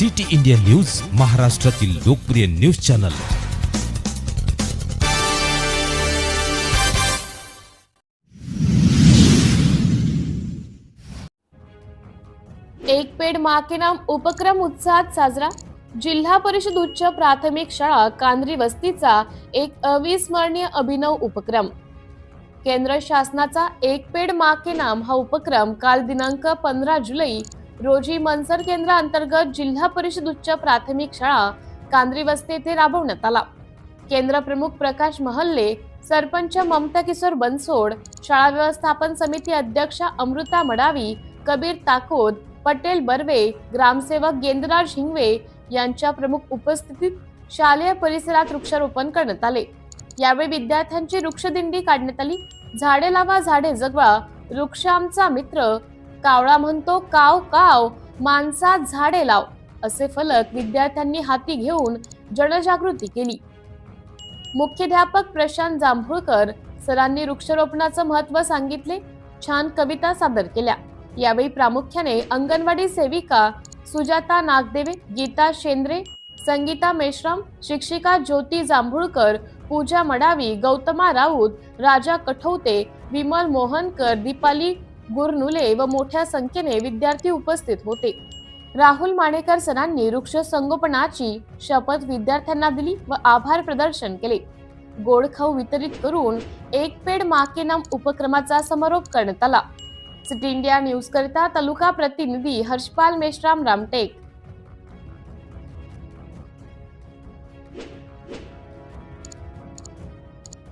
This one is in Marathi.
सिटी इंडिया न्यूज महाराष्ट्रातील लोकप्रिय न्यूज चॅनल. एक पेड माकेनाम नाम उपक्रम उत्साहात साजरा. जिल्हा परिषद उच्च प्राथमिक शाळा कांद्री वस्तीचा एक अविस्मरणीय अभिनव उपक्रम. केंद्र शासनाचा एक पेड माकेनाम नाम हा उपक्रम काल दिनांक पंधरा जुलै रोजी मनसर केंद्राअंतर्गत जिल्हा परिषद उच्च प्राथमिक शाळा कांद्री वस्ती येथे राबवण्यात आला. केंद्र प्रमुख प्रकाश महल्ले सरपंच ममता किशोर बनसोड शाळा व्यवस्थापन समिती अध्यक्षा अमृता मडावी कबीर ताकोद पटेल बर्वे ग्रामसेवक गेंद्रराज हिंगवे यांच्या प्रमुख उपस्थितीत शालेय परिसरात वृक्षारोपण करण्यात आले. यावेळी विद्यार्थ्यांची वृक्षदिंडी काढण्यात आली. झाडे लावा झाडे जगवा वृक्ष आमचा मित्र कावळा म्हणतो काव काव माणसा झाडे लाव असे फलक विद्यार्थ्यांनी हाती घेऊन जनजागृती केली. मुख्याध्यापक प्रशांत जांभूळकर सरांनी वृक्षारोपणाचं महत्त्व सांगितले छान कविता सादर केल्या. यावेळी प्रामुख्याने अंगणवाडी सेविका सुजाता नागदेवे गीता शेंद्रे संगीता मेश्राम शिक्षिका ज्योती जांभूळकर पूजा मडावी गौतमा राऊत राजा कठौते विमल मोहनकर दीपाली गुरनुले व मोठ्या संख्येने विद्यार्थी उपस्थित होते. राहुल माणेकर सरांनी वृक्ष संगोपनाची शपथ विद्यार्थ्यांना दिली व आभार प्रदर्शन केले. गोडखाऊ वितरित करून एक पेड माके नाम उपक्रमाचा समारोप करण्यात आला. सिटी इंडिया न्यूज करता तालुका प्रतिनिधी हर्षपाल मेश्राम रामटेक.